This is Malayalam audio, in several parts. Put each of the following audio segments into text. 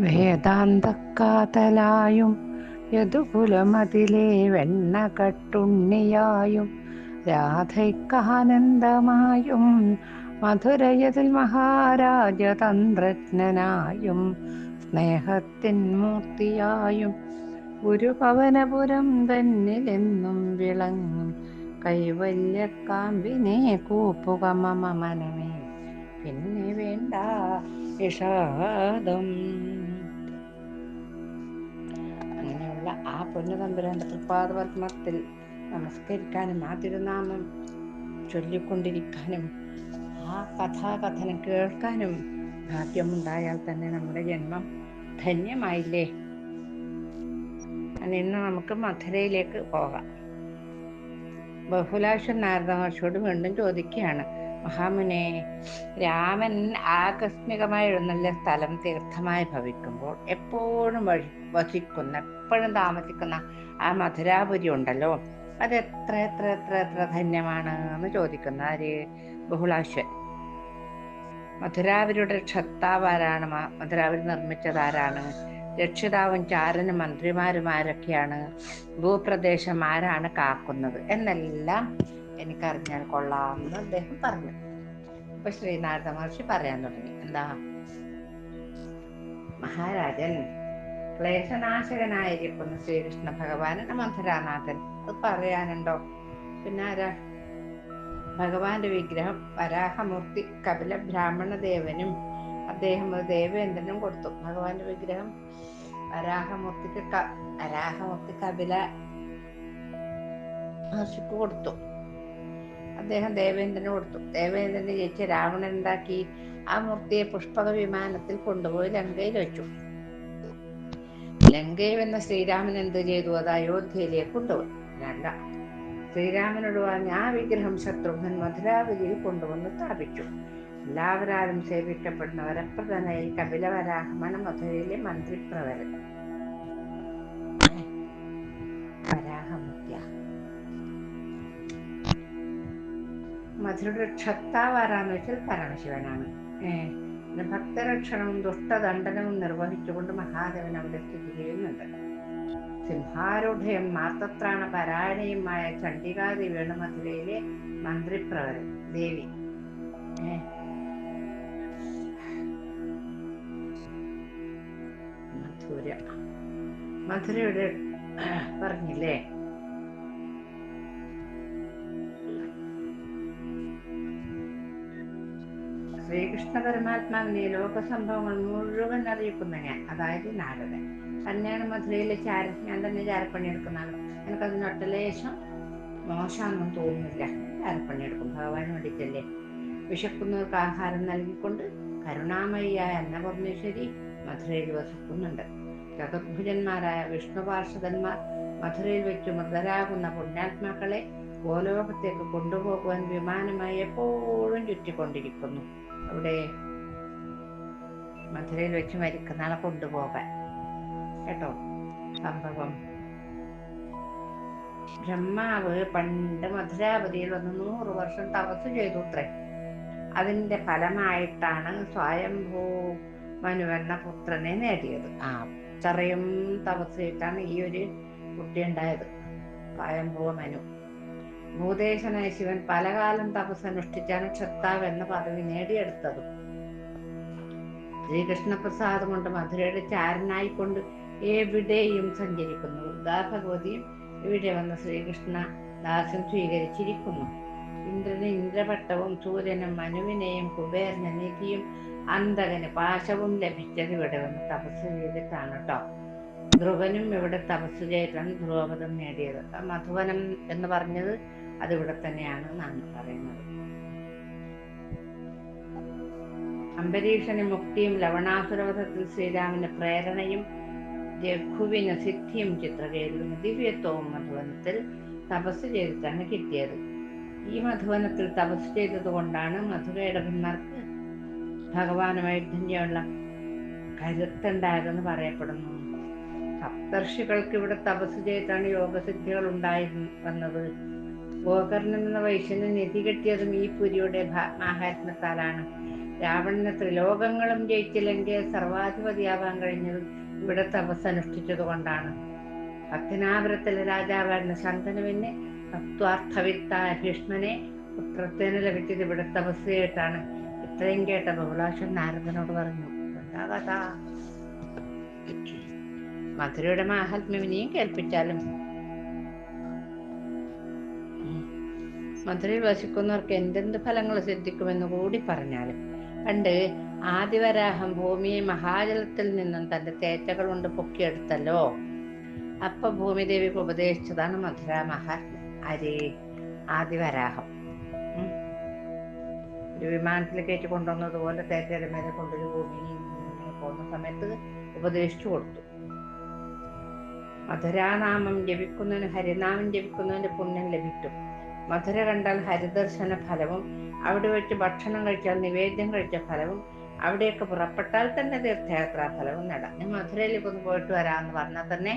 വേദാന്തക്കാതലായും യദുകുലമതിലെ വെണ്ണ കട്ടുണ്ണിയായും രാധയ്ക്കാനന്ദമായും മധുരയതിൽ മഹാരാജതന്ത്രജ്ഞനായും സ്നേഹത്തിൻ മൂർത്തിയായും ഗുരുഭവനപുരം തന്നിലെന്നും വിളങ്ങും കൈവല്യക്കാമ്പിനെ കൂപ്പുക മമ മനമേ പിന്നെ വേണ്ട വിഷാദം. അങ്ങനെയുള്ള ആ പൊന്നുതമ്പുരാന്റെ തൃപ്പാദപത്മത്തിൽ നമസ്കരിക്കാനും ആ തിരുനാമം ചൊല്ലിക്കൊണ്ടിരിക്കാനും ആ കഥാകഥനം കേൾക്കാനും ഭാഗ്യമുണ്ടായാൽ തന്നെ നമ്മുടെ ജന്മം ധന്യമായില്ലേ? ഇന്ന് നമുക്ക് മധുരയിലേക്ക് പോകാം. ബഹുലാശൻ നാരദ മഹർഷിയോട് വീണ്ടും ചോദിക്കുകയാണ് മഹാമുനെ രാമൻ ആകസ്മികമായി എഴുന്നല്ല സ്ഥലം തീർത്ഥമായി ഭവിക്കുമ്പോൾ എപ്പോഴും വഴി വസിക്കുന്ന എപ്പോഴും താമസിക്കുന്ന ആ മധുരാപുരി ഉണ്ടല്ലോ. അത് എത്ര എത്ര എത്ര എത്ര ധന്യമാണ് എന്ന് ചോദിക്കുന്ന ആര് ബഹുളാശ്വൻ മധുരാപുരിയുടെ ക്ഷത്താവ് ആരാണ്? മധുരാപുരി നിർമ്മിച്ചത് ആരാണ്? രക്ഷിതാവും ചാരനും മന്ത്രിമാരും ആരൊക്കെയാണ്? ഭൂപ്രദേശം ആരാണ് കാക്കുന്നത്? എന്നെല്ലാം എനിക്കറിഞ്ഞാൽ കൊള്ളാമെന്ന് അദ്ദേഹം പറഞ്ഞു. അപ്പൊ ശ്രീനാരദ മഹർഷി പറയാൻ തുടങ്ങി. എന്താ? മഹാരാജൻ ക്ലേശനാശകനായിരിക്കുന്ന ശ്രീകൃഷ്ണ ഭഗവാനാണ് മധുരാനാഥൻ അത് പറയാനുണ്ടോ? പിന്നെ ആരാ ഭഗവാന്റെ വിഗ്രഹം വരാഹമൂർത്തി കപില ബ്രാഹ്മണ ദേവനും അദ്ദേഹം ഒരു ദേവേന്ദ്രനും കൊടുത്തു. ഭഗവാന്റെ വിഗ്രഹം വരാഹമൂർത്തിക്ക് വരാഹമൂർത്തി കപില മഹർഷിക്ക് കൊടുത്തു. അദ്ദേഹം ദേവേന്ദ്രന് കൊടുത്തു. ദേവേന്ദ്രന് ജയിച്ച് രാവണൻ ഉണ്ടാക്കി ആ മൂർത്തിയെ പുഷ്പക വിമാനത്തിൽ കൊണ്ടുപോയി ലങ്കയിൽ വെച്ചു. ലങ്കയിൽ വന്ന ശ്രീരാമൻ എന്ത് ചെയ്തു? അത് അയോധ്യയിലേക്ക് കൊണ്ടുപോയി അല്ല ശ്രീരാമനോട് പറഞ്ഞ ആ വിഗ്രഹം ശത്രുഘ്നൻ മധുരാപുരിയിൽ കൊണ്ടുവന്ന് സ്ഥാപിച്ചു. എല്ലാവരാലും സേവിക്കപ്പെടുന്ന വരപ്രധാനായി കപിലവരാഹമാണ് മധുരയിലെ മന്ത്രിപ്രവരൻ. വരാഹമുഖ്യ മധുരയുടെ ക്ഷത്താവാറാന്ന് വെച്ചാൽ പരമശിവനാണ്. ഏഹ് ഭക്തരക്ഷണവും ദുഷ്ടദണ്ഡനവും നിർവഹിച്ചുകൊണ്ട് മഹാദേവൻ അവിടെ സ്ഥിതി ചെയ്യുന്നുണ്ട് സിംഹാരൂഢയും മാർത്തത്രാണ പരായണയുമായ ചണ്ഡികാദേവിയാണ് വേണുമധുരയിലെ മന്ത്രിപ്രവരൻ ദേവി. മധുര. മധുരയുടെ പറഞ്ഞില്ലേ? ശ്രീകൃഷ്ണ പരമാത്മാവിനെ ലോകസംഭവങ്ങൾ മുഴുവൻ അറിയിക്കുന്ന ഞാൻ. അതായത് നാരദൻ. തന്നെയാണ് മധുരയിലെ ചാര ഞാൻ തന്നെ ചാരപ്പണി എടുക്കുന്നതാണ് എനിക്കത് ഒട്ടലേശം മോശമൊന്നും തോന്നുന്നില്ല. ചാരപ്പണി എടുക്കും ഭഗവാൻ വേണ്ടിയിട്ടല്ലേ? വിശക്കുന്നവർക്ക് ആഹാരം നൽകിക്കൊണ്ട് കരുണാമയിയായ അന്നപൂർണേശ്വരി മധുരയിൽ വസിക്കുന്നുണ്ട്. ചതുർഭുജന്മാരായ വിഷ്ണു പാർഷദന്മാർ മധുരയിൽ വെച്ച് മൃതരാകുന്ന പുണ്യാത്മാക്കളെ ഗോലോകത്തേക്ക് കൊണ്ടുപോകുവാൻ വിമാനമായി എപ്പോഴും ചുറ്റിക്കൊണ്ടിരിക്കുന്നു. അവിടെ മധുരയിൽ വെച്ച് മരിക്കുന്നാളെ കൊണ്ടുപോകാൻ. കേട്ടോ? സംഭവം. ബ്രഹ്മാവ് പണ്ട് മധുരാപതിയിൽ വന്ന് നൂറ് വർഷം തപസ് ചെയ്തു അത്രേ അതിന്റെ ഫലമായിട്ടാണ് സ്വയംഭൂ മനു എന്ന പുത്രനെ നേടിയത്. ആ അത്രയും തപസ് ചെയ്തിട്ടാണ് ഈ ഒരു കുട്ടി ഉണ്ടായത്. സ്വയംഭൂ മനു. ഭൂതേശനായ ശിവൻ പലകാലം തപസ് അനുഷ്ഠിച്ചാണ് ക്ഷത്താവ് എന്ന പദവി നേടിയെടുത്തത്. ശ്രീകൃഷ്ണപ്രസാദ് കൊണ്ട് മധുരയുടെ ചാരനായിക്കൊണ്ട് എവിടെയും സഞ്ചരിക്കുന്നു. വൃദ്ധാ ഭഗവതിയും ഇവിടെ വന്ന ശ്രീകൃഷ്ണ ദാസം സ്വീകരിച്ചിരിക്കുന്നു. ഇന്ദ്രന് ഇന്ദ്രപട്ടവും സൂര്യനും മനുവിനെയും കുബേരന് നിധിയും അന്തകന് പാശവും ലഭിച്ചത് ഇവിടെ വന്ന് തപസ് ചെയ്തിട്ടാണ് കേട്ടോ ധ്രുവനും ഇവിടെ തപസ് ചെയ്തിട്ടാണ് ധ്രുവപദം നേടിയത്. മധുവനം എന്ന് പറഞ്ഞത് അതിവിടെ തന്നെയാണ് എന്നാണ് പറയുന്നത്. അംബരീഷന് മുക്തിയും ലവണാസുരവധത്തിൽ ശ്രീരാമന് പ്രേരണയും രഘുവിന് സിദ്ധിയും ചിത്രകയിലും ദിവ്യത്വവും മധുവനത്തിൽ തപസ് ചെയ്തിട്ടാണ് കിട്ടിയത്. ഈ മധുവനത്തിൽ തപസ് ചെയ്തത് കൊണ്ടാണ് മധുരയിടവന്മാർക്ക് ഭഗവാൻ വൈദ്യുള്ള കരുത്തുണ്ടായതെന്ന് പറയപ്പെടുന്നു. സപ്തർഷികൾക്ക് ഇവിടെ തപസ് ചെയ്താണ് യോഗസിദ്ധികൾ ഉണ്ടായി വന്നത്. ഗോകർണൻ എന്ന വൈശ്യന് നിധി കിട്ടിയതും ഈ പുരിയുടെ മാഹാത്മ്യത്താലാണ് രാവണന് ത്രിലോകങ്ങളും ജയിച്ചില്ലെങ്കിൽ സർവാധിപതിയാവാൻ കഴിഞ്ഞത് ഇവിടെ തപസ് അനുഷ്ഠിച്ചത് കൊണ്ടാണ്. പത്തനാപുരത്തിലെ രാജാവായിരുന്ന ശന്തനുവിന് തത്വാർത്ഥവിത്തായ ഭീഷ്മനെ പുത്രത്തേന് ലഭിച്ചത് ഇവിടെ തപസ് ചെയ്തിട്ടാണ്. ഇത്രയും കേട്ട ബഹുളാക്ഷൻ നാരദനോട് പറഞ്ഞു എന്താ കഥ? മധുരയുടെ മാഹാത്മ്യം ഇനിയും കേൾപ്പിച്ചാലും. മധുരയിൽ വസിക്കുന്നവർക്ക് എന്തെന്ത് ഫലങ്ങൾ സിദ്ധിക്കുമെന്ന് കൂടി പറഞ്ഞാലും. പണ്ട് ആദിവരാഹം ഭൂമിയെ മഹാജലത്തിൽ നിന്നും തന്റെ തേറ്റകൾ കൊണ്ട് പൊക്കിയെടുത്തല്ലോ. അപ്പൊ ഭൂമിദേവി ഉപദേശിച്ചതാണ് മധുര മഹാത്മ്യം. അരേ ആദിവരാഹം. ഒരു വിമാനത്തിൽ കയറ്റി കൊണ്ടുവന്നതുപോലെ തേറ്റയുടെ മേലെ കൊണ്ടൊരു ഭൂമിയിൽ പോകുന്ന സമയത്ത് ഉപദേശിച്ചു കൊടുത്തു. മധുരാനാമം ജപിക്കുന്നതിന് ഹരിനാമം ജപിക്കുന്നതിന് പുണ്യം ലഭിക്കും. മധുര കണ്ടാൽ ഹരിദർശന ഫലവും അവിടെ വെച്ച് ഭക്ഷണം കഴിച്ചാൽ നിവേദ്യം കഴിച്ച ഫലവും അവിടെയൊക്കെ പുറപ്പെട്ടാൽ തന്നെ തീർത്ഥയാത്രാ ഫലവും നേടാം. ഞാൻ മധുരയിലേക്ക് ഒന്ന് പോയിട്ട് വരാമെന്ന് പറഞ്ഞാൽ തന്നെ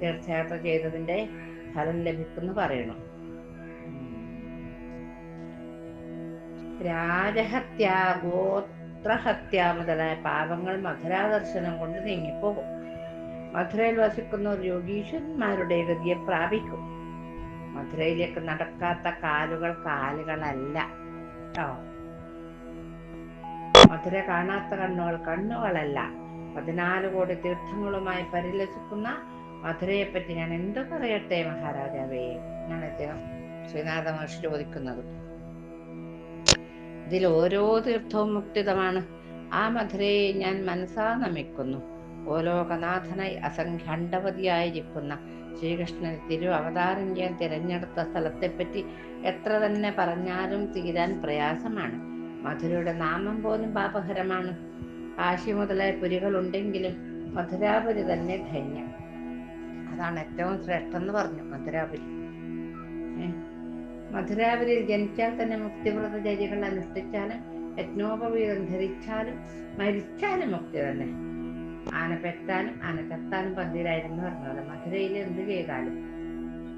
തീർത്ഥയാത്ര ചെയ്തതിന്റെ ഫലം ലഭിക്കുമെന്ന് പറയണം. രാജഹത്യ ഗോത്രഹത്യ മുതലായ പാപങ്ങൾ മധുരാദർശനം കൊണ്ട് നീങ്ങിപ്പോകും. മധുരയിൽ വസിക്കുന്നവർ യോഗീശ്വരന്മാരുടെ ഗതിയെ പ്രാപിക്കും. മധുരയിലേക്ക് നടക്കാത്ത കാലുകൾ കാലുകളല്ല. കേട്ടോ മധുര കാണാത്ത കണ്ണുകൾ കണ്ണുകളല്ല. പതിനാല് കോടി തീർത്ഥങ്ങളുമായി പരിലസിക്കുന്ന മധുരയെ പറ്റി ഞാൻ എന്തു പറയട്ടെ മഹാരാജാവേ? എന്നാണ് അദ്ദേഹം ശ്രീനാഥ മഹർഷി ചോദിക്കുന്നത്. ഇതിൽ ഓരോ തീർത്ഥവും മുക്തിതമാണ്. ആ മധുരയെ ഞാൻ മനസ്സാ നമിക്കുന്നു. ഓലോകനാഥനായി ലോകനാഥനായി ഇരിക്കുന്ന ശ്രീകൃഷ്ണൻ തിരു അവതാരം ചെയ്യാൻ തിരഞ്ഞെടുത്ത സ്ഥലത്തെപ്പറ്റി എത്ര തന്നെ പറഞ്ഞാലും തീരാൻ പ്രയാസമാണ്. മധുരയുടെ നാമം പോലും പാപഹരമാണ് കാശി മുതലായ പുരികളുണ്ടെങ്കിലും മധുരാപുരി തന്നെ ധന്യം. അതാണ് ഏറ്റവും ശ്രേഷ്ഠം എന്ന് പറഞ്ഞു മധുരാപുരി? മധുരാപുരിയിൽ ജനിച്ചാൽ തന്നെ മുക്തിവ്രതചര്യകൾ അനുഷ്ഠിച്ചാലും യജ്ഞോപവീതം ധരിച്ചാലും മരിച്ചാലും മുക്തി തന്നെ. ആന ആനക്കത്താനും പന്തിരായിരുന്നു പറഞ്ഞത്. മധുരയിൽ എന്ത് ചെയ്താലും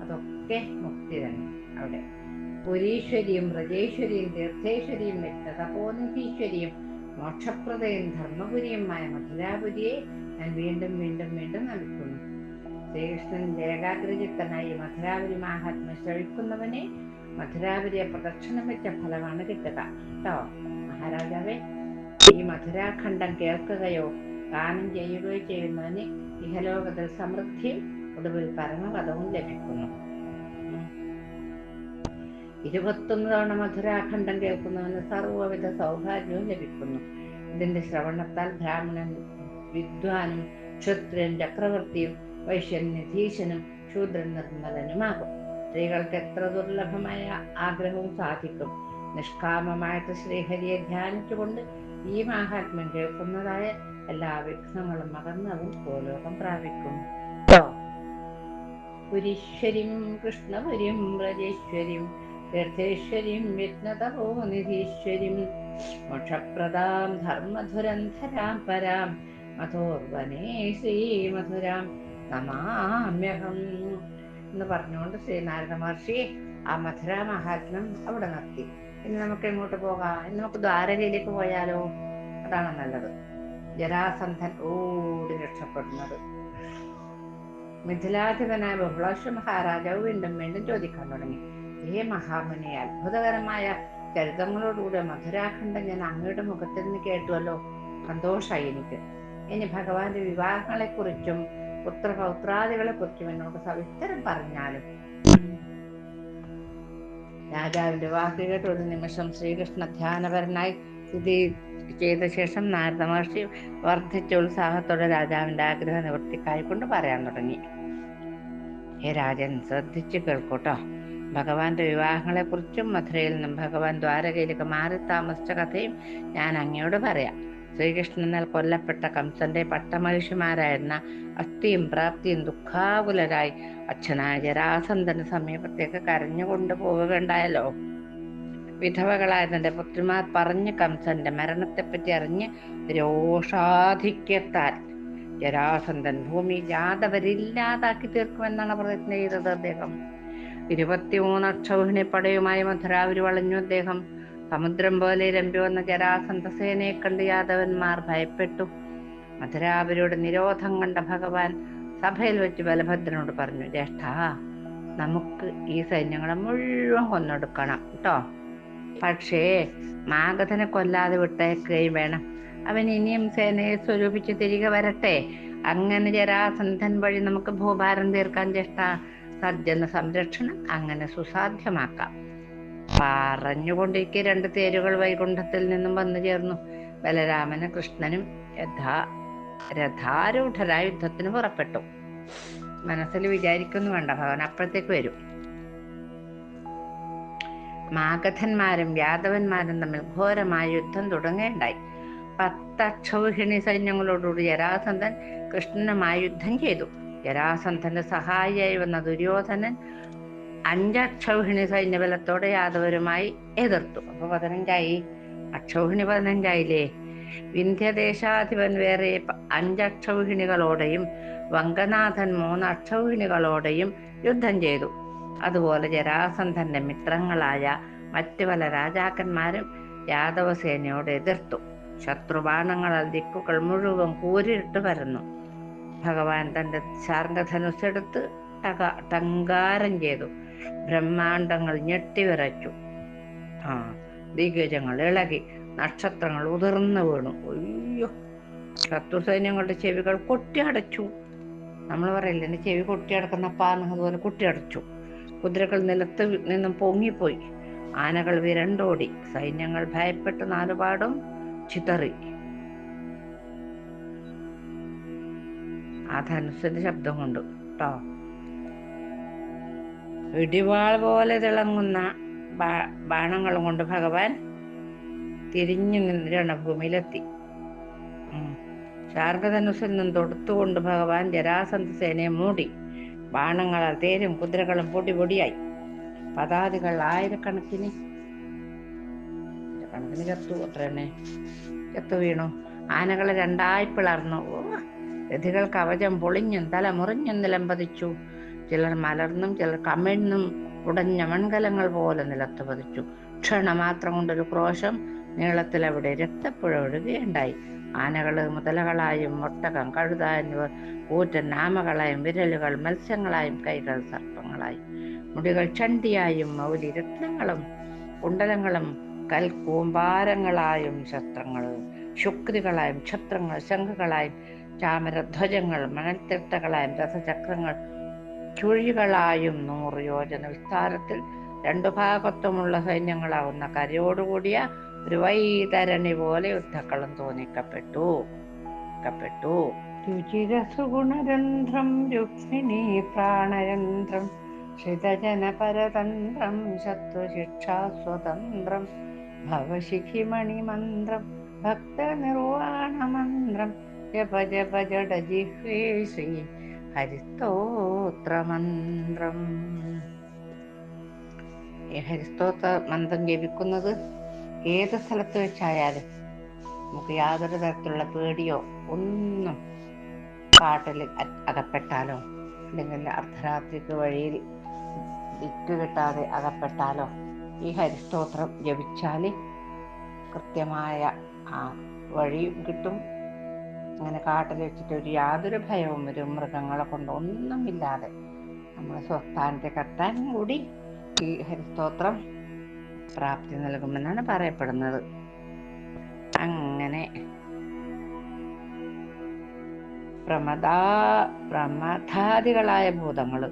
അതൊക്കെ മുക്തി തന്നെ അവിടെ. പുരീശ്വരിയും വ്രജേശ്വരിയും തീർത്ഥേശ്വരിയും വ്യക്തതപോനിധീശ്വരിയും മോക്ഷപ്രദയും ധർമ്മപുരിയുമായ മധുരാപുരിയെ ഞാൻ വീണ്ടും വീണ്ടും വീണ്ടും നൽകുന്നു ശ്രീകൃഷ്ണൻ ഏകാഗ്രചിത്തനായി മധുരാപുരി മഹാത്മ ശ്രവിക്കുന്നവനെ മധുരാപുരിയെ പ്രദക്ഷിണം വെച്ച ഫലമാണ് കിട്ടുക. കേട്ടോ? മഹാരാജാവേ ഈ മധുരാഖണ്ഡം കേൾക്കുകയോ ഗാനം ചെയ്യുകയോ ചെയ്യുന്നവന് ഇഹലോകത്തിൽ സമൃദ്ധിയും ഒടുവിൽ പരമപദവും ലഭിക്കുന്നു. ഇരുപത്തൊന്ന് തവണ മധുരാഖണ്ഡം കേൾക്കുന്നവന് സർവവിധ സൗഭാഗ്യവും ലഭിക്കുന്നു. ഇതിന്റെ ശ്രവണത്താൽ ബ്രാഹ്മണൻ വിദ്വാനും ക്ഷത്രിയൻ ചക്രവർത്തിയും വൈശ്യൻ നിധീശനും ശൂദ്രൻ നിർമ്മലനുമാകും. സ്ത്രീകൾക്ക് എത്ര ദുർലഭമായ ആഗ്രഹവും സാധിക്കും. നിഷ്കാമമായിട്ട് ശ്രീഹരിയെ ധ്യാനിച്ചുകൊണ്ട് ഈ മാഹാത്മ്യം കേൾക്കുന്നതായ എല്ലാ വിഘ്നങ്ങളും മറന്നതും ഭൂലോകം പ്രാപിക്കും. പുരീശ്വരിം കൃഷ്ണപുരിം വ്രജേശ്വരിം തീർത്ഥേശ്വരിം വിഘ്നതപോനിധീശ്വരിം മോക്ഷപ്രദാം ധർമ്മധുരന്ധരാം പരാം മധോർവനേ ശ്രീമധുരാം നമാമ്യഹം എന്ന് പറഞ്ഞുകൊണ്ട് ശ്രീനാരായണ മഹർഷി ആ മധുര മഹാത്മ്യം അവിടെ നിർത്തി. ഇനി നമുക്ക് എങ്ങോട്ട് പോകാം? ഇനി നമുക്ക് ദ്വാരകയിലേക്ക് പോയാലോ? അതാണ് നല്ലത്. ജരാസന്ധൻ ഓടി രക്ഷപ്പെടുന്നത്. മിഥിലാധിപനായ ബഹുളാശ്വ മഹാരാജാവ് വീണ്ടും വീണ്ടും ചോദിക്കാൻ തുടങ്ങി. ഹേ മഹാമുനി അത്ഭുതകരമായ ചരിതങ്ങളോടുകൂടെ മധുരാഖണ്ഡം ഞാൻ അങ്ങയുടെ മുഖത്തിൽ നിന്ന് കേട്ടുവല്ലോ. സന്തോഷമായി എനിക്ക്. ഇനി ഭഗവാന്റെ വിവാഹങ്ങളെ കുറിച്ചും പുത്രപൗത്രാദികളെ കുറിച്ചും എന്നോട് സവിസ്തരം പറഞ്ഞാലും രാജാവിന്റെ വാക്ക് കേട്ട് ഒരു നിമിഷം ശ്രീകൃഷ്ണ ധ്യാനപരനായി സ്ഥിതി ചെയ്ത ശേഷം നാരദ മഹർഷി വർദ്ധിച്ച ഉത്സാഹത്തോടെ രാജാവിന്റെ ആഗ്രഹ നിവൃത്തിക്കായിക്കൊണ്ട് പറയാൻ തുടങ്ങി. ഹേ രാജൻ ശ്രദ്ധിച്ചു കേൾക്കൂട്ടോ. ഭഗവാന്റെ വിവാഹങ്ങളെ കുറിച്ചും മധുരയിൽ നിന്നും ഭഗവാൻ ദ്വാരകയിലേക്ക് മാറി താമസിച്ച കഥയും ഞാൻ അങ്ങയോട് പറയാം. ശ്രീകൃഷ്ണനാൽ കൊല്ലപ്പെട്ട കംസന്റെ പട്ടമഹിഷിമാരായിരുന്ന അസ്ഥിയും പ്രാപ്തിയും ദുഃഖാകുലരായി അച്ഛനായ ജരാസന്ധന സമീപത്തേക്ക് കരഞ്ഞുകൊണ്ട് പോവുകയുണ്ടായല്ലോ. വിധവകളായ തന്റെ പുത്രിമാർ പറഞ്ഞ് കംസന്റെ മരണത്തെപ്പറ്റി അറിഞ്ഞ് രോഷാധിക്യത്താൽ ജരാസന്ധൻ ഭൂമി ജാതവരില്ലാതാക്കി തീർക്കുമെന്നാണ് പ്രതിജ്ഞ ചെയ്തത് അദ്ദേഹം. ഇരുപത്തിമൂന്ന് അക്ഷൗഹിണി പടയുമായി മധുരാവരി വളഞ്ഞു അദ്ദേഹം. സമുദ്രം പോലെ രമ്പി വന്ന ജരാസന്ധ സേനയെ കണ്ട് യാദവന്മാർ ഭയപ്പെട്ടു. മധുരാവിരിയുടെ നിരോധം കണ്ട ഭഗവാൻ സഭയിൽ വെച്ച് ബലഭദ്രനോട് പറഞ്ഞു ജ്യേഷ്ഠ നമുക്ക് ഈ സൈന്യങ്ങളെ മുഴുവൻ കൊന്നൊടുക്കണം കേട്ടോ. പക്ഷേ മാഗധനെ കൊല്ലാതെ വിട്ടേക്കുകയും വേണം. അവൻ ഇനിയും സേനയെ സ്വരൂപിച്ച് തിരികെ വരട്ടെ. അങ്ങനെ ജരാസന്ധൻ വഴി നമുക്ക് ഭൂഭാരം തീർക്കാൻ ചേഷ്ട സജ്ജന സംരക്ഷണം അങ്ങനെ സുസാധ്യമാക്കാം. പറഞ്ഞുകൊണ്ടിരിക്കെ രണ്ട് തേരുകൾ വൈകുണ്ഠത്തിൽ നിന്നും വന്നു ചേർന്നു. ബലരാമനും കൃഷ്ണനും യഥാ രഥാരൂഢരായ യുദ്ധത്തിന് പുറപ്പെട്ടു. മനസ്സിൽ വിചാരിക്കുന്നു വേണ്ട ഭവൻ അപ്പോഴത്തേക്ക് വരും. മാഗധന്മാരും യാദവന്മാരും തമ്മിൽ ഘോരമായ യുദ്ധം തുടങ്ങേണ്ടായി. പത്തക്ഷൗഹിണി സൈന്യങ്ങളോടുകൂടി ജരാസന്ധൻ കൃഷ്ണനുമായി യുദ്ധം ചെയ്തു. ജരാസന്ധന്റെ സഹായിയായി വന്ന ദുര്യോധനൻ അഞ്ചക്ഷൗഹിണി സൈന്യബലത്തോടെ യാദവരുമായി എതിർത്തു. അപ്പൊ പതിനഞ്ചായി? അക്ഷൗഹിണി പതിനഞ്ചായില്ലേ? വിന്ധ്യദേശാധിപൻ വേറെ അഞ്ചക്ഷൗഹിണികളോടെയും വങ്കനാഥൻ മൂന്ന് അക്ഷൗഹിണികളോടെയും യുദ്ധം ചെയ്തു. അതുപോലെ ജരാസന്ധന്റെ മിത്രങ്ങളായ മറ്റു പല രാജാക്കന്മാരും യാദവസേനയോട് എതിർത്തു. ശത്രുബാണങ്ങളാൽ ദിക്കുകൾ മുഴുവൻ കൂരിട്ട് വരുന്നു ഭഗവാൻ തന്റെ ശാർഗധനുസെടുത്ത് ടക ടങ്കാരം ചെയ്തു. ബ്രഹ്മാണ്ടങ്ങൾ ഞെട്ടിവിറച്ചു ആ ദിഗ്ഗജങ്ങൾ ഇളകി. നക്ഷത്രങ്ങൾ ഉതിർന്നു വീണു. അയ്യോ ശത്രുസൈന്യങ്ങളുടെ ചെവികൾ കൊട്ടിയടച്ചു. നമ്മൾ പറയില്ല എന്റെ ചെവി കൊട്ടിയടക്കുന്നപ്പാന്ന് അതുപോലെ കൊട്ടിയടച്ചു. കുതിരകൾ നിലത്ത് നിന്നും പൊങ്ങിപ്പോയി. ആനകൾ വിരണ്ടോടി. സൈന്യങ്ങൾ ഭയപ്പെട്ട് നാലുപാടും ചിതറി. ആ ധനുസിന്റെ ശബ്ദം കൊണ്ട്. കേട്ടോ ഇടിവാൾ പോലെ തിളങ്ങുന്ന ബാണങ്ങൾ കൊണ്ട് ഭഗവാൻ തിരിഞ്ഞു നിന്ന് രണഭൂമിയിലെത്തി. ശാരദധനുസിൽ നിന്നും തൊടുത്തുകൊണ്ട് ഭഗവാൻ ജരാസന്ധ സേനയെ മൂടി. ബാണങ്ങളാൽ തേരും കുതിരകളും പൊടി പൊടിയായി. പതാതികൾ ആയിരക്കണക്കിന്. കണക്കിന് ചത്തു അത്ര തന്നെ ചത്തു വീണു. ആനകൾ രണ്ടായി പിളർന്നു. രഥികൾ കവചം പൊളിഞ്ഞും തല മുറിഞ്ഞും നിലംപതിച്ചു. ചിലർ മലർന്നും ചിലർ കമിഴ്ന്നും ഉടഞ്ഞ മൺകലങ്ങൾ പോലെ നിലത്ത് പതിച്ചു. ക്ഷണ മാത്രം കൊണ്ടൊരു ക്രോശം നീളത്തിൽ അവിടെ രക്തപ്പുഴ ഒഴുകുകയുണ്ടായി ആനകൾ മുതലകളായും ഒട്ടകം കഴുത എന്നിവർ കൂറ്റൻ നാമകളായും വിരലുകൾ മത്സ്യങ്ങളായും കൈകൾ സർപ്പങ്ങളായും മുടികൾ ചണ്ടിയായും മൗലി രത്നങ്ങളും കുണ്ടലങ്ങളും കൽക്കൂമ്പാരങ്ങളായും ശസ്ത്രങ്ങൾ ശുക്രികളായും ക്ഷത്രങ്ങൾ ശംഖുകളായും ചാമരധ്വജങ്ങൾ മണൽത്തിട്ടകളായും രഥചക്രങ്ങൾ ചുഴികളായും നൂറ് യോജന വിസ്താരത്തിൽ രണ്ടു ഭാഗത്തുമുള്ള സൈന്യങ്ങളാവുന്ന കരയോടുകൂടിയ ഒരു വൈതരണി പോലെ യുദ്ധക്കളം തോന്നിക്കപ്പെട്ടു. ക്കപ്പെട്ടു. രുചിരസുഗുണരന്ധ്രം രുക്മിണി പ്രാണരന്ധ്രം ശ്രിതജനപരതന്ത്രം ശത്രുശിക്ഷാസ്വതന്ത്രം ഭവശിഖിമണിമന്ത്രം ഭക്തനിർവാണമന്ത്രം ജപ ജപ ജഡ ശ്രീ ഹരിസ്തോത്രമന്ത്രം. ഈ ഹരിസ്തോത്ര മന്ത്രം ജപിക്കുന്നത് ഏത് സ്ഥലത്ത് വെച്ചായാലും നമുക്ക് യാതൊരു തരത്തിലുള്ള പേടിയോ ഒന്നും കാട്ടിൽ അകപ്പെട്ടാലോ? അല്ലെങ്കിൽ അർദ്ധരാത്രിക്ക് വഴിയിൽ വിറ്റ് കിട്ടാതെ അകപ്പെട്ടാലോ? ഈ ഹരിസ്തോത്രം ജപിച്ചാൽ കൃത്യമായ ആ വഴിയും കിട്ടും. അങ്ങനെ കാട്ടിൽ വെച്ചിട്ട് ഒരു യാതൊരു ഭയവും ഒരു മൃഗങ്ങളെ കൊണ്ട് ഒന്നുമില്ലാതെ നമ്മൾ സ്വസ്ഥാനത്തെ കത്താൻ കൂടി ഈ ഹരിസ്തോത്രം പ്രാപ്തി നൽകുമെന്നാണ് പറയപ്പെടുന്നത്. അങ്ങനെ. പ്രമദാ പ്രമഥാദികളായ ഭൂതങ്ങൾ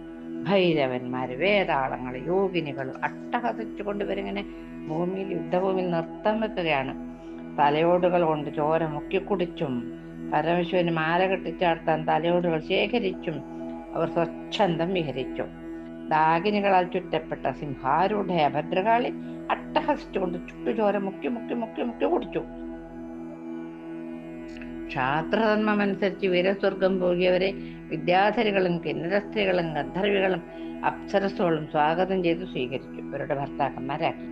ഭൈരവന്മാർ വേതാളങ്ങൾ യോഗിനികൾ അട്ടഹസിച്ചുകൊണ്ട് ഇവരിങ്ങനെ ഭൂമിയിൽ യുദ്ധഭൂമിയിൽ നൃത്തം വെക്കുകയാണ്. തലയോടുകൾ കൊണ്ട് ചോര മുക്കിക്കുടിച്ചും പരമശിവന് മാല കെട്ടിച്ചാർത്താൻ തലയോടുകൾ ശേഖരിച്ചും അവർ സ്വച്ഛന്തം വിഹരിച്ചു. ദാഗിനികളാൽ ചുറ്റപ്പെട്ട സിംഹാരൂഢ ഭദ്രകാളി അട്ടഹസിച്ചുകൊണ്ട് ചുട്ടുചോര മുക്കി മുക്കി മുക്കി മുക്കി കുടിച്ചു. ക്ഷാത്രധർമ്മമനുസരിച്ച് വീരസ്വർഗം പോകിയവരെ വിദ്യാധരികളും കിന്നര സ്ത്രീകളും ഗന്ധർവികളും അപ്സരസുകളും സ്വാഗതം ചെയ്ത് സ്വീകരിച്ചു. ഇവരുടെ ഭർത്താക്കന്മാരാക്കി.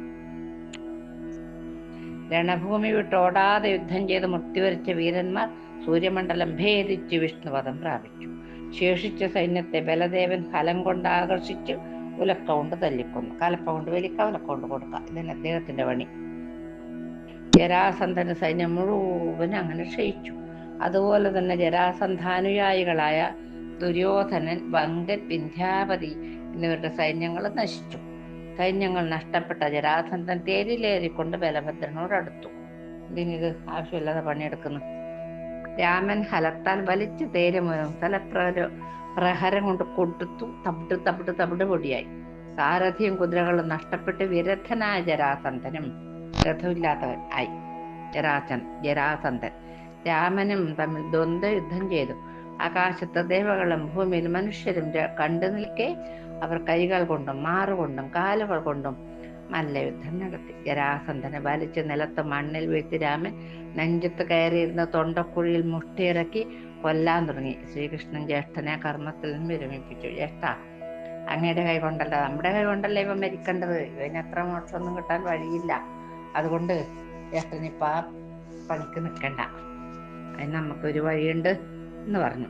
രണഭൂമി വിട്ടോടാതെ യുദ്ധം ചെയ്ത് മുക്തിവരിച്ച വീരന്മാർ സൂര്യമണ്ഡലം ഭേദിച്ച് വിഷ്ണുപദം പ്രാപിച്ചു. ശേഷിച്ച സൈന്യത്തെ ബലദേവൻ ഫലം കൊണ്ട് ആകർഷിച്ച് ഉലക്ക കൊണ്ട് തല്ലിക്കൊന്നു. കലപ്പ കൊണ്ട് വലിക്ക ഉലക്ക കൊണ്ട് കൊടുക്ക. ഇതന്നെ അദ്ദേഹത്തിന്റെ പണി. ജരാസന്ധന സൈന്യം മുഴുവൻ അങ്ങനെ ക്ഷയിച്ചു. അതുപോലെ തന്നെ ജരാസന്ധാനുയായികളായ ദുര്യോധനൻ വങ്കൻ വിന്ധ്യാപതി എന്നിവരുടെ സൈന്യങ്ങൾ നശിച്ചു. സൈന്യങ്ങൾ നഷ്ടപ്പെട്ട ജരാസന്ധൻ തേരിലേറിക്കൊണ്ട് ബലഭദ്രനോട് അടുത്തു ഇതിനിത് ആവശ്യമില്ലാതെ പണിയെടുക്കുന്നു. രാമൻ ഹലത്താൽ വലിച്ചു തേര് മുഴുവൻ പ്രഹരം കൊണ്ട് കൊടുത്തു തവിട്ട് തവിട്ട് തപിട് പൊടിയായി. സാരഥിയും കുതിരകളും നഷ്ടപ്പെട്ട് വിരദ്ധനായ ജരാസന്ധനും രഥമില്ലാത്തവൻ ആയി. ജരാസൻ ജരാസന്ധൻ. രാമനും തമ്മിൽ ദ്വന്ദ്വ യുദ്ധം ചെയ്തു. ആകാശത്ത് ദേവകളും ഭൂമിയിൽ മനുഷ്യരും കണ്ടു നിൽക്കെ അവർ കൈകൾ കൊണ്ടും മാറുകൊണ്ടും കാലുകൾ കൊണ്ടും മല്ലയുദ്ധം നടത്തി ജരാസന്ധനെ വലിച്ച് നിലത്ത് മണ്ണിൽ വീഴ്ത്തി രാമൻ നെഞ്ചത്ത് കയറിയിരുന്ന തൊണ്ടക്കുഴിയിൽ മുഷ്ടിയിറക്കി കൊല്ലാൻ തുടങ്ങി. ശ്രീകൃഷ്ണൻ ജ്യേഷ്ഠനെ കർമ്മത്തിൽ നിന്ന് വിരമിപ്പിച്ചു. ജ്യേഷ്ഠ അങ്ങയുടെ കൈ കൊണ്ടല്ല നമ്മുടെ കൈ കൊണ്ടല്ല ഇവ മരിക്കേണ്ടത്? ഇവന് അത്ര മോക്ഷമൊന്നും കിട്ടാൻ വഴിയില്ല. അതുകൊണ്ട് ആ പണിക്ക് നിൽക്കണ്ട. അതിന് നമുക്കൊരു വഴിയുണ്ട് എന്ന് പറഞ്ഞു.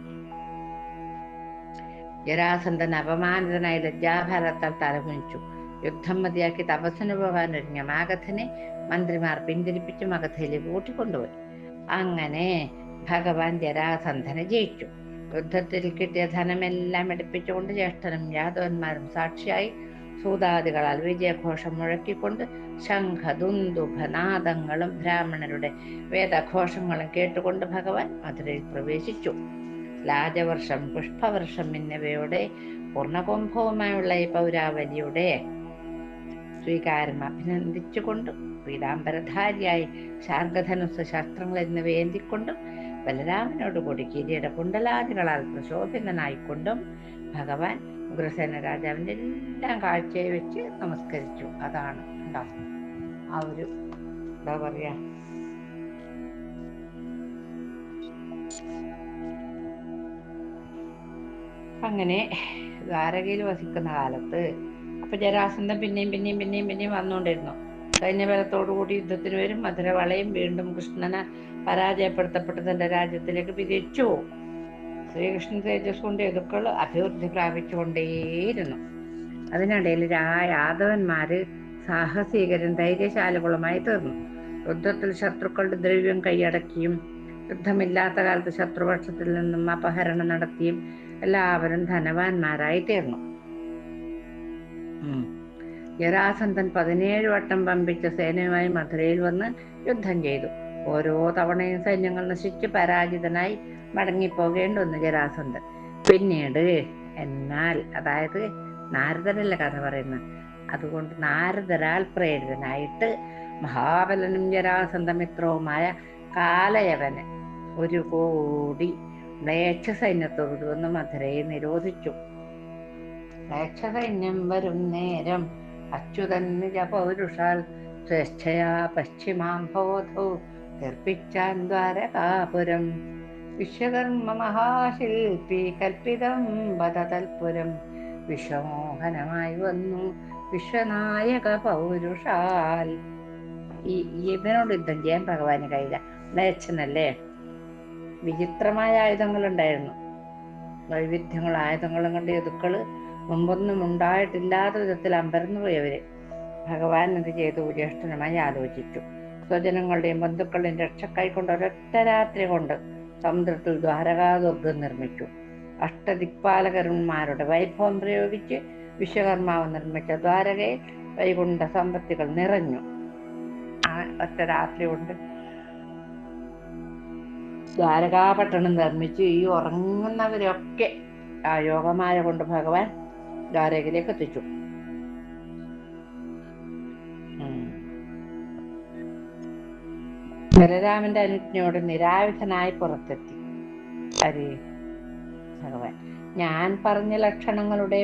ജരാസന്ധൻ അപമാനിതനായി ലജ്ജാഭാരത്താൽ തലകുനിച്ചു. യുദ്ധം മതിയാക്കി തപസ്സിന് പോകാനൊരുങ്ങിയ മാഗധനെ മന്ത്രിമാർ പിന്തിരിപ്പിച്ച് മഗധയിലേക്ക് കൂട്ടിക്കൊണ്ടുപോയി. അങ്ങനെ ഭഗവാൻ ജരാസന്ധനെ ജയിച്ചു. യുദ്ധത്തിൽ കിട്ടിയ ധനമെല്ലാം എടുപ്പിച്ചുകൊണ്ട് ജ്യേഷ്ഠനും യാദവന്മാരും സാക്ഷിയായി സൂതാദികളാൽ വിജയഘോഷം മുഴക്കിക്കൊണ്ട് ശംഖ ദുന്ദുഭനാദങ്ങളും ബ്രാഹ്മണരുടെ വേദഘോഷങ്ങളും കേട്ടുകൊണ്ട് ഭഗവാൻ മധുരയിൽ പ്രവേശിച്ചു. ലാജവർഷം പുഷ്പവർഷം എന്നിവയുടെ പൂർണകുംഭവുമായുള്ള ഈ പൗരാവലിയുടെ സ്വീകാരം അഭിനന്ദിച്ചുകൊണ്ടും പീതാംബരധാരിയായി ശാർഗധനുസ് ശാസ്ത്രങ്ങൾ എന്നിവ ഏന്തിക്കൊണ്ടും ബലരാമനോടുകൂടി കിരീട കുണ്ടലാദികളാൽ പ്രശോഭിതനായിക്കൊണ്ടും ഭഗവാൻ ഉഗ്രസേന രാജാവിന്റെ എല്ലാം കാഴ്ചയെ വെച്ച് നമസ്കരിച്ചു. അതാണ് ഉണ്ടോ ആ ഒരു എന്താ പറയാ? അങ്ങനെ ദ്വാരകയിൽ വസിക്കുന്ന കാലത്ത് അപ്പൊ ജരാസന്ധൻ പിന്നെയും പിന്നെയും പിന്നെയും പിന്നെയും വന്നുകൊണ്ടിരുന്നു. സൈന്യബലത്തോടുകൂടി യുദ്ധത്തിന് വരും. മധുര വളയും വീണ്ടും കൃഷ്ണനെ പരാജയപ്പെടുത്തപ്പെട്ട് തന്റെ രാജ്യത്തിലേക്ക് തിരിച്ചു പോകും ശ്രീകൃഷ്ണൻ തേജസ് കൊണ്ട് യദുക്കൾ അഭിവൃദ്ധി പ്രാപിച്ചുകൊണ്ടേയിരുന്നു. അതിനിടയിൽ രാ യാദവന്മാര് സാഹസികരും ധൈര്യശാലികളുമായി തീർന്നു. യുദ്ധത്തിൽ ശത്രുക്കളുടെ ദ്രവ്യം കൈയടക്കിയും യുദ്ധമില്ലാത്ത കാലത്ത് ശത്രുപക്ഷത്തിൽ നിന്നും അപഹരണം നടത്തിയും എല്ലാവരും ധനവാന്മാരായി തീർന്നു. ജരാസന്ധൻ പതിനേഴ് വട്ടം പമ്പിച്ച സേനയുമായി മധുരയിൽ വന്ന് യുദ്ധം ചെയ്തു. ഓരോ തവണയും സൈന്യങ്ങൾ നശിച്ച് പരാജിതനായി മടങ്ങിപ്പോകേണ്ടി വന്നു ജരാസന്ധൻ. പിന്നീട് എന്നാൽ അതായത് നാരദനല്ല കഥ പറയുന്നത്? അതുകൊണ്ട് നാരദരാൽ പ്രേരിതനായിട്ട് മഹാബലനും ജരാസന്ധമിത്രവുമായ കാലയവന് ഒരു കോടി മ്ലേച്ഛ സൈന്യത്തോട് വന്ന് മധുരയെ നിരോധിച്ചു. മ്ലേച്ഛ സൈന്യം വരും നേരം. അച്യുതൻ നിജ പൗരുഷാൽ സ്വേച്ഛയാ പശ്ചിമാം ബോധോ കർപ്പിച്ചാൻ ദ്വാരകാപുരം. വിശ്വകർമ്മ മഹാശില്പി കൽപ്പിതം വതതൽപുരം വിശ്വമോഹനമായി വന്നു വിശ്വനായക പൗരുഷാൽ. ഈ ഇവനോട് യുദ്ധം ചെയ്യാൻ ഭഗവാന് കഴിയില്ല. നയച്ചനല്ലേ വിചിത്രമായ ആയുധങ്ങളുണ്ടായിരുന്നു. വൈവിധ്യങ്ങൾ ആയുധങ്ങളും കൊണ്ട് യദുക്കൾ മുമ്പൊന്നും ഉണ്ടായിട്ടില്ലാത്ത വിധത്തിൽ അമ്പരന്നു പോയവര്. ഭഗവാൻ എന്ത് ചെയ്തു? ജ്യേഷ്ഠനുമായി ആലോചിച്ചു. സ്വജനങ്ങളുടെയും ബന്ധുക്കളുടെയും രക്ഷക്കായി കൊണ്ട് ഒരൊറ്റ രാത്രി കൊണ്ട് സമുദ്രത്തിൽ ദ്വാരകാദുർഗം നിർമ്മിച്ചു. അഷ്ടദിക്പാലകന്മാരുടെ വൈഭവം പ്രയോഗിച്ച് വിശ്വകർമാവ് നിർമ്മിച്ച ദ്വാരകയിൽ വൈകുണ്ഠ സമ്പത്തികൾ നിറഞ്ഞു. ആ ഒറ്റ രാത്രി കൊണ്ട് ദ്വാരകാപട്ടണം നിർമ്മിച്ച് ഈ ഉറങ്ങുന്നവരൊക്കെ ആ യോഗമായ കൊണ്ട് ഭഗവാൻ ദ്വാരകയിലേക്ക് എത്തിച്ചു. ബലരാമന്റെ അനുജ്ഞയോട് നിരായുധനായി പുറത്തെത്തി. ഹരി ഭഗവാൻ ഞാൻ പറഞ്ഞ ലക്ഷണങ്ങളുടെ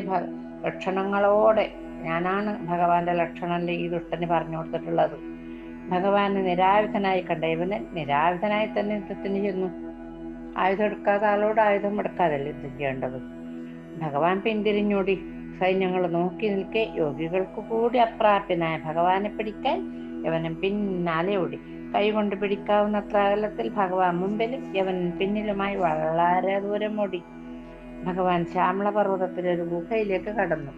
ലക്ഷണങ്ങളോടെ ഞാനാണ് ഭഗവാന്റെ ലക്ഷണം ഈ ദുഷ്ടന് പറഞ്ഞു കൊടുത്തിട്ടുള്ളത്? ഭഗവാന് നിരായുധനായി കണ്ട ഇവന് നിരായുധനായി തന്നെ യുദ്ധത്തിന് ചെന്നു. ആയുധം എടുക്കാതെ ആളോട് ആയുധം എടുക്കാതല്ലേ യുദ്ധം ചെയ്യേണ്ടത്? ഭഗവാൻ പിന്തിരിഞ്ഞോടി. സൈന്യങ്ങൾ നോക്കി നിൽക്കെ യോഗികൾക്ക് കൂടി അപ്രാപ്യനായ ഭഗവാനെ പിടിക്കാൻ യവനൻ പിന്നാലെ ഓടി. കൈകൊണ്ട് പിടിക്കാവുന്നത്ര അകലത്തിൽ ഭഗവാൻ മുമ്പിലും യവൻ പിന്നിലുമായി വളരെ ദൂരം ഓടി. ഭഗവാൻ ശ്യാമള പർവതത്തിലെ ഒരു ഗുഹയിലേക്ക് കടന്നു.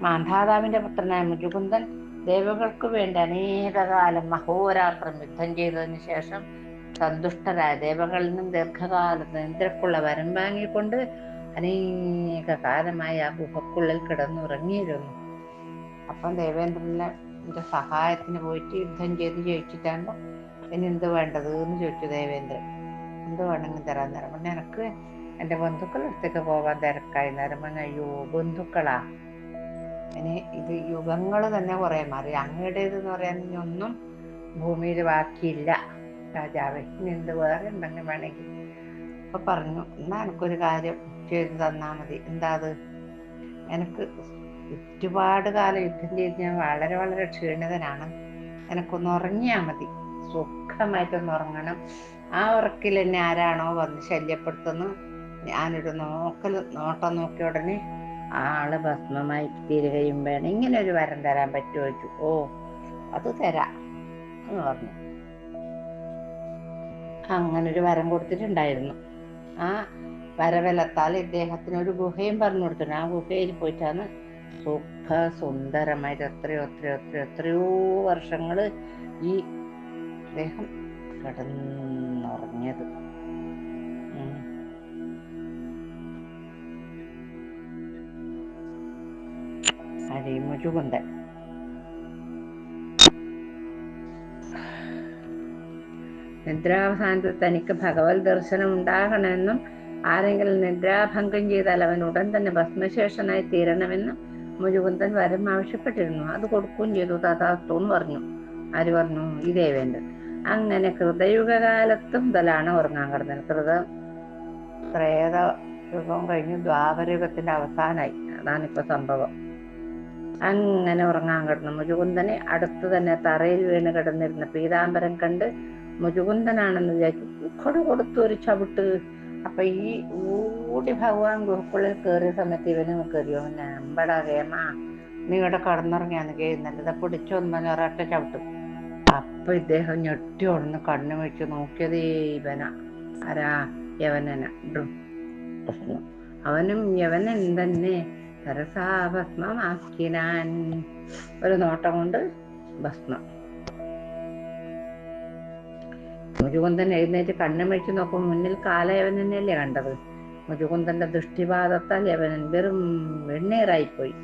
മാന്ധാതാവിന്റെ പുത്രനായ മുജുകുന്ദൻ ദേവകൾക്ക് വേണ്ടി അനേകകാലം മഹോരാത്രം യുദ്ധം ചെയ്തതിനു ശേഷം സന്തുഷ്ടരായ ദേവകളിൽ നിന്നും ദീർഘകാലത്ത് നിന്ദ്രക്കുള്ള വരം വാങ്ങിക്കൊണ്ട് അനേക കാലമായി ആ ഗുഹക്കുള്ളിൽ കിടന്നുറങ്ങിയിരുന്നു. അപ്പം ദേവേന്ദ്രനെ സഹായത്തിന് പോയിട്ട് യുദ്ധം ചെയ്ത് ചോദിച്ചിട്ടാണ് ഇനി എന്ത് വേണ്ടത്? എന്ന് ചോദിച്ചു ദേവേന്ദ്രൻ. എന്ത് വേണമെങ്കിൽ തരാൻ നേരം പിന്നെ എനിക്ക് എന്റെ ബന്ധുക്കളുടെ അടുത്തേക്ക് പോകാൻ തിരക്കായി. നേരം അയ്യോ ബന്ധുക്കളാ. ഇനി ഇത് യുഗങ്ങൾ തന്നെ കുറേ മാറി. അങ്ങയുടേത് എന്ന് പറയാൻ ഒന്നും ഭൂമിയിൽ ബാക്കിയില്ല. രാജാവേ ഇനി എന്ത് വേറെ എന്തെങ്കിലും വേണമെങ്കിൽ. അപ്പൊ പറഞ്ഞു എന്നാ എനിക്കൊരു കാര്യം ചെയ്തു തന്നാ മതി. എന്താ അത്? എനിക്ക് ഒരുപാട് കാലം യുദ്ധം ചെയ്ത് ഞാൻ വളരെ വളരെ ക്ഷീണിതനാണ്. എനിക്കൊന്ന് ഉറങ്ങിയാൽ മതി. സുഖമായിട്ടൊന്ന് ഉറങ്ങണം. ആ ഉറക്കിൽ എന്നെ ആരാണോ വന്ന് ശല്യപ്പെടുത്തുന്നു. ഞാനൊരു നോക്കൽ നോട്ടം നോക്കിയ ഉടനെ ആൾ ഭസ്മമായി തീരുകയും വേണം. ഇങ്ങനെ ഒരു വരം തരാൻ പറ്റുമോ? ചോദിച്ചു ഓ അത് തരാം എന്ന് പറഞ്ഞു. അങ്ങനെ ഒരു വരം കൊടുത്തിട്ടുണ്ടായിരുന്നു. ആ വരവലത്താൽ ഇദ്ദേഹത്തിന് ഒരു ഗുഹയും പറഞ്ഞു കൊടുത്തിട്ടുണ്ട്. ആ ഗുഹയിൽ പോയിട്ടാണ് സുഖ സുന്ദരമായിട്ട് എത്രയോ എത്രയോ എത്രയോ എത്രയോ വർഷങ്ങൾ ഈ അദ്ദേഹം കിടന്നുറങ്ങിയത്. ഉം. നിദ്രാവസാനത്തിൽ തനിക്ക് ഭഗവത് ദർശനം ഉണ്ടാകണമെന്നും ആരെങ്കിലും നിദ്രാഭംഗം ചെയ്താൽ അവൻ ഉടൻ തന്നെ ഭസ്മശേഷനായി തീരണമെന്നും മുരുകുന്ദൻ വരം ആവശ്യപ്പെട്ടിരുന്നു. അത് കൊടുക്കുകയും ചെയ്തു. തഥാസ്തു പറഞ്ഞു. ആര് പറഞ്ഞു? ഈ ദേവേന്ദ്രൻ. അങ്ങനെ കൃതയുഗകാലത്തും മുതലാണ് ഉറങ്ങാൻ കിടന്നത് കൃത ത്രേത യുഗം കഴിഞ്ഞു ദ്വാപരയുഗത്തിന്റെ അവസാനമായി. ഇപ്പൊ സംഭവം. അങ്ങനെ ഉറങ്ങാൻ കിടന്നു. മുരുകുന്ദനെ അടുത്ത് തന്നെ തറയിൽ വീണ് കിടന്നിരുന്ന പീതാംബരം കണ്ട് മുജുകുന്ദനാണെന്ന് വിചാരിച്ചു. കൊടു കൊടുത്തു ഒരു ചവിട്ട്. അപ്പൊ ഈ ഊടി ഭഗവാൻ ഗുഹക്കുള്ളിൽ കയറിയ സമയത്ത് ഇവന് കയറിയോ നമ്പടാ കേമ നീ ഇവിടെ കടന്നുറങ്ങിയാന്ന് ഇതാ പിടിച്ചൊന്നും പറഞ്ഞ ഒരൊറ്റ ചവിട്ടും. അപ്പൊ ഇദ്ദേഹം ഞെട്ടി ഉടന്ന് കണ്ണു വെച്ച് നോക്കിയത് ഇവന. ആരാ? യവനന. അവനും യവനൻ തന്നെ. സരസാഭസ്മമാക്കിനാൻ. ഒരു നോട്ടം കൊണ്ട് ഭസ്മം. മുജുകുന്ദൻ എഴുന്നേറ്റ് കണ്ണും വെച്ച് നോക്കും മുന്നിൽ കാലയവനല്ലേ കണ്ടത്? മുരുകുന്ദന്റെ ദൃഷ്ടിപാതത്താൽ യവനൻ വെറും വെണ്ണീറായിപ്പോയി.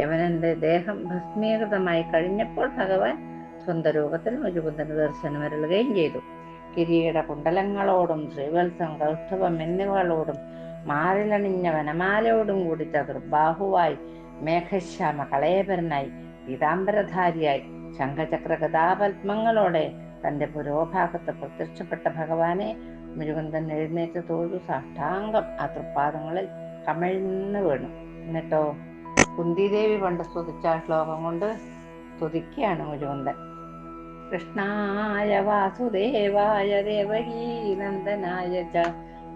യവനന്റെ ദേഹം ഭസ്മീകൃതമായി കഴിഞ്ഞപ്പോൾ ഭഗവാൻ സ്വന്തം രൂപത്തിൽ ദർശനം ദർശനമരുളുകയും ചെയ്തു. കിരീട കുണ്ടലങ്ങളോടും ശ്രീവത്സം കൗഷ്ഠവം എന്നിവകളോടും മാറിലണിഞ്ഞ വനമാലയോടും കൂടി ചതുർബാഹുവായി മേഘശ്യാമ കളയപരനായി പീതാംബരധാരിയായി ശംഖചക്ര ഗതാപത്മങ്ങളോടെ തന്റെ പുരോഭാഗത്ത് പ്രത്യക്ഷപ്പെട്ട ഭഗവാനെ മുരുകന്തൻ എഴുന്നേറ്റ് തോഴു സാഷ്ടാംഗം. ആ തൃപ്പാദങ്ങളിൽ കമിഴ്ന്ന് വീണു. എന്നിട്ടോ? കുന്തിദേവി പണ്ട് സ്തുതിച്ച ശ്ലോകം കൊണ്ട് സ്തുതിക്കുകയാണ് മുരുകന്തൻ കൃഷ്ണായ വാസുദേവായ ദേവകീ നന്ദനായ ച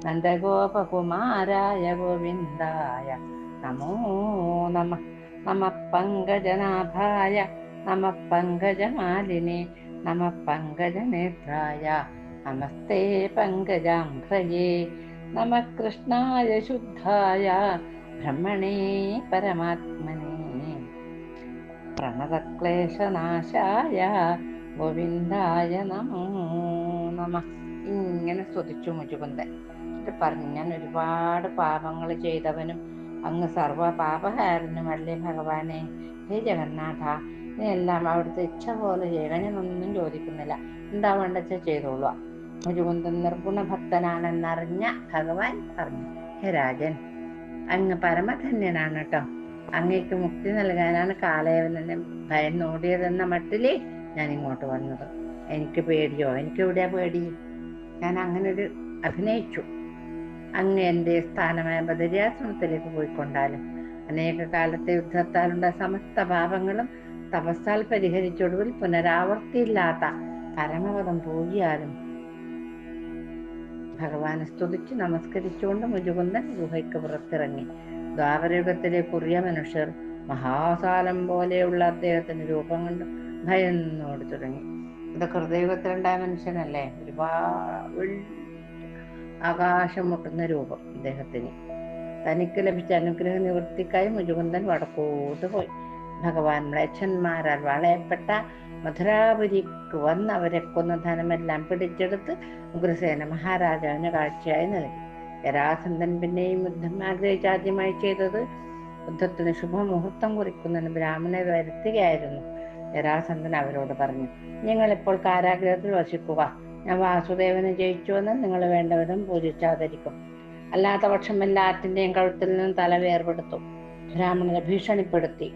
നന്ദഗോപകുമാരായ ഗോവിന്ദായ നമോ നമ. നമ പങ്കജനാഭായ. നമ പങ്കജമാലിനെ. നമ പങ്കജനേത്രായ. നമസ്തേ പങ്കജാംഘ്രയേ. നമ കൃഷ്ണായ ശുദ്ധായ. ബ്രഹ്മണേ പരമാത്മനെ. പ്രണതക്ലേശനാശായ. ഗോവിന്ദായ നമോ നമ. ഇങ്ങനെ സ്തുതിച്ചു മുജുകുന്ദൻ. എന്നിട്ട് പറഞ്ഞു ഞാൻ ഒരുപാട് പാപങ്ങൾ ചെയ്തവനും അങ്ങ് സർവ പാപഹാരനുമല്ലേ ഭഗവാനെ? ഹേ ജഗന്നാഥ എല്ലാം അവിടുത്തെ ഇച്ഛ പോലെ ചെയ്യണം. ഞാനൊന്നും ചോദിക്കുന്നില്ല എന്താ വേണ്ടച്ച ചെയ്തോളുക മുരുകുന്ദൻ നിർഗുണ ഭക്തനാണെന്നറിഞ്ഞ ഭഗവാൻ പറഞ്ഞു ഹേ രാജൻ അങ്ങ് പരമധന്യനാണ് കേട്ടോ. അങ്ങേക്ക് മുക്തി നൽകാനാണ് കാലയവനെ ഭയന്നോടിയതെന്ന മട്ടിൽ ഞാൻ ഇങ്ങോട്ട് വന്നത്. എനിക്ക് പേടിയോ? എനിക്ക് എവിടെയാ പേടി? ഞാൻ അങ്ങനെ ഒരു അഭിനയിച്ചു. അങ്ങ് എന്റെ സ്ഥാനമായ ബദരിയാശ്രമത്തിലേക്ക് പോയിക്കൊണ്ടാലും അനേക കാലത്തെ യുദ്ധത്താലുണ്ട സമസ്ത പാപങ്ങളും തപസ്സാൽ പരിഹരിച്ചൊടുവിൽ പുനരാവർത്തിയില്ലാത്ത പരമപദം പോകിയാലും ഭഗവാനെ സ്തുതിച്ച് നമസ്കരിച്ചുകൊണ്ട് മുജുകുന്ദൻ ഗുഹയ്ക്ക് പുറത്തിറങ്ങി. ദ്വാപരയുഗത്തിലെ കുറിയ മനുഷ്യർ മഹാസാലം പോലെയുള്ള അദ്ദേഹത്തിന്റെ രൂപം കൊണ്ട് ഭയന്നോട് തുടങ്ങി. ഇതൊക്കെ ഹൃദയുഗത്തിലുണ്ടായ മനുഷ്യനല്ലേ? ഒരുപാട് ആകാശം മുട്ടുന്ന രൂപം അദ്ദേഹത്തിന് തനിക്ക് ലഭിച്ച അനുഗ്രഹ നിവൃത്തിക്കായി മുജുകുന്ദൻ വടക്കോട്ട് പോയി. ഭഗവാൻ മ്ലേച്ഛന്മാരാൽ വളയപ്പെട്ട മധുരാപുരിക്ക് വന്ന് അവരെ കൊന്ന ധനമെല്ലാം പിടിച്ചെടുത്ത് ഉഗ്രസേന മഹാരാജാവിന് കാഴ്ചയായി നൽകി. ജരാസന്ധൻ പിന്നെയും യുദ്ധം ആഗ്രഹിച്ച് ആദ്യമായി ചെയ്തത് യുദ്ധത്തിന് ശുഭമുഹൂർത്തം കുറിക്കുന്നതിന് ബ്രാഹ്മണരെ വരുത്തുകയായിരുന്നു. ജരാസന്ധൻ അവരോട് പറഞ്ഞു ഞങ്ങളിപ്പോൾ കാരാഗ്രഹത്തിൽ വസിക്കുക. ഞാൻ വാസുദേവനെ ജയിച്ചുവെന്ന് നിങ്ങൾ വേണ്ടവരും പൂജിച്ചാദരിക്കും അല്ലാത്ത പക്ഷം എല്ലാറ്റിന്റെയും കഴുത്തിൽ നിന്നും തല വേർപെടുത്തും. ബ്രാഹ്മണരെ ഭീഷണിപ്പെടുത്തി.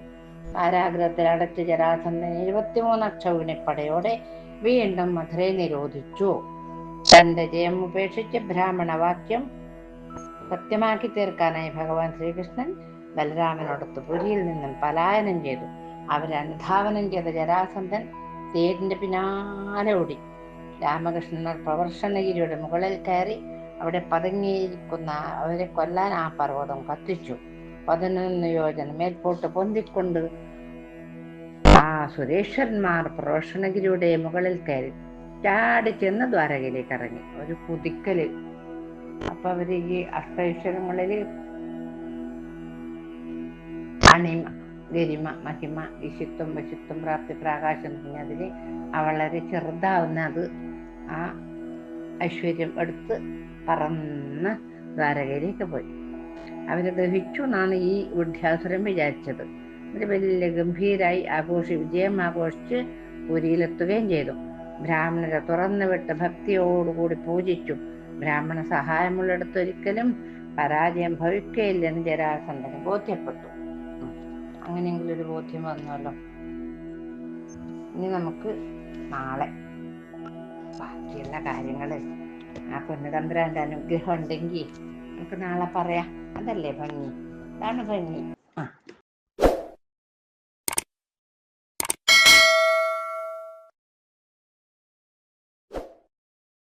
കാരാഗ്രഹത്തിൽ അടച്ച് ജരാസന്ധൻ ഇരുപത്തിമൂന്ന് അക്ഷൗണിപ്പടയോടെ വീണ്ടും മധുരയെ നിരോധിച്ചു. തന്റെ ജയം ഉപേക്ഷിച്ച് ബ്രാഹ്മണവാക്യം സത്യമാക്കി തീർക്കാനായി ഭഗവാൻ ശ്രീകൃഷ്ണൻ ബലരാമനോടൊത്ത് പുരിയിൽ നിന്നും പലായനം ചെയ്തു. അവരെ അനുധാവനം ചെയ്ത ജരാസന്ധൻ തേരിന്റെ പിന്നാലെ ഓടി. രാമകൃഷ്ണൻ പ്രവർഷണഗിരിയുടെ മുകളിൽ കയറി അവിടെ പതുങ്ങിയിരിക്കുന്ന അവരെ കൊല്ലാൻ ആ പർവതം കത്തിച്ചു. പതിനൊന്ന് യോജന മേൽപോട്ട് പൊന്തിക്കൊണ്ട് ആ സുരേഷന്മാർ പ്രോഷണഗിരിയുടെ മുകളിൽ കയറി ചാടി ചെന്ന് ദ്വാരകയിലേക്ക് ഇറങ്ങി. ഒരു കുതിക്കൽ. അപ്പൊ അവർ ഈ അഷ്ടൈശ്വരങ്ങളിൽ അണിമ ഗരിമ മഹിമ വിശുദ്ധം വശുദ്ധം പ്രാപ്തി പ്രാകാശം അതിന് വളരെ ചെറുതാവുന്ന അത് ആ ഐശ്വര്യം എടുത്ത് പറന്ന് ദ്വാരകയിലേക്ക് പോയി. അവരെ ദഹിച്ചു എന്നാണ് ഈ വിദ്യാസുരൻ വിചാരിച്ചത്. അവർ വലിയ ഗംഭീരായി ആഘോഷി വിജയം ആഘോഷിച്ച് പുരിയിലെത്തുകയും ചെയ്തു. ബ്രാഹ്മണരെ തുറന്നു വിട്ട് ഭക്തിയോടുകൂടി പൂജിച്ചു. ബ്രാഹ്മണ സഹായമുള്ളിടത്ത് ഒരിക്കലും പരാജയം ഭവിക്കുകയില്ലെന്ന് ജരാസന്ധന് ബോധ്യപ്പെട്ടു. അങ്ങനെയെങ്കിലും ഒരു ബോധ്യം വന്നല്ലോ. ഇനി നമുക്ക് നാളെ ബാക്കിയുള്ള കാര്യങ്ങൾ ആ പൊന്നുതമ്പുരാന്റെ അനുഗ്രഹം ഉണ്ടെങ്കിൽ നമുക്ക് നാളെ പറയാം. അതല്ലേ ഭംഗി? അതാണ് ഭംഗി.